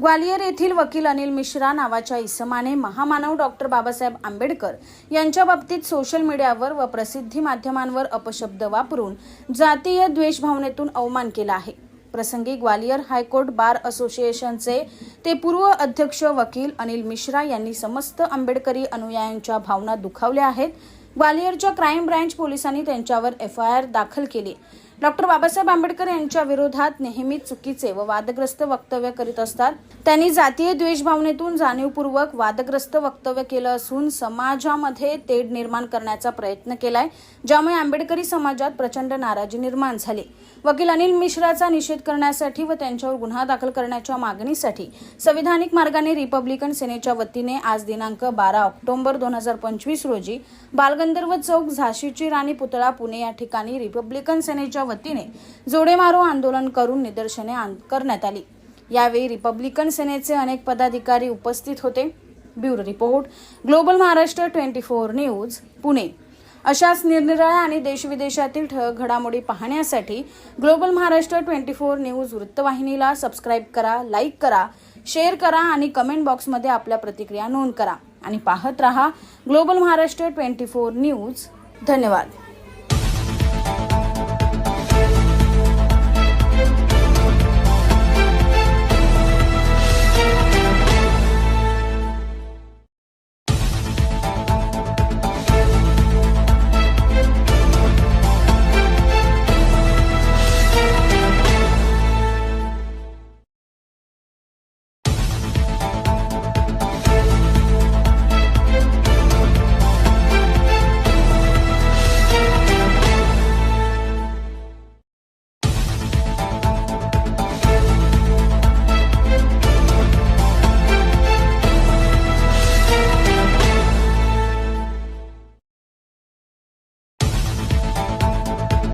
ग्वालियर येथील वकील अनिल मिश्रा नावाच्या इसमाने महामानव डॉक्टर बाबासाहेब आंबेडकर यांच्या बाबतीत सोशल मीडियावर व प्रसिद्धी माध्यमांवर अपशब्द वापरून जातीय द्वेषभावनेतून अवमान केला आहे. प्रसंगी ग्वालियर हायकोर्ट बार असोसिएशनचे ते पूर्व अध्यक्ष वकील अनिल मिश्रा यांनी समस्त आंबेडकरी अनुयायांच्या भावना दुखावल्या आहेत. ग्वालियरच्या क्राईम ब्रँच पोलिसांनी त्यांच्यावर एफ आय आर दाखल केली. डॉक्टर बाबासाहेब आंबेडकर यांच्या विरोधात नेहमी चुकीचे व वादग्रस्त वक्तव्य करीत असतात. त्यांनी जातीय द्वेषभावनेतून जाणीवपूर्वक वादग्रस्त वक्तव्य केलं असून समाजामध्ये तेढ निर्माण करण्याचा प्रयत्न केलाय ज्यामुळे आंबेडकरी समाजात प्रचंड नाराजी निर्माण झाली. वकील अनिल मिश्राचा निषेध करण्यासाठी व त्यांच्यावर गुन्हा दाखल करण्याच्या मागणीसाठी संविधानिक मार्गाने रिपब्लिकन सेनेच्या वतीने आज दिनांक बारा ऑक्टोबर दोन हजार पंचवीस रोजी बालगंधर्व चौक झाशीची राणी पुतळा पुणे या ठिकाणी रिपब्लिकन सेनेच्या वतीने जोडेमारो आंदोलन करून निदर्शने आन- करण्यात आली. यावेळी रिपब्लिकन सेनेचे अनेक पदाधिकारी उपस्थित होते. Bureau report global Maharashtra twenty four news Pune. अशाच निरनिराळ्या आणि देशविदेशातील ठळक घडामोडी पाहण्यासाठी global Maharashtra twenty four news वृत्तवाहिनीला सबस्क्राईब करा लाईक करा शेअर करा आणि कमेंट बॉक्समध्ये आपल्या प्रतिक्रिया नोंद करा. आणि पाहत रहा global Maharashtra twenty four news. धन्यवाद.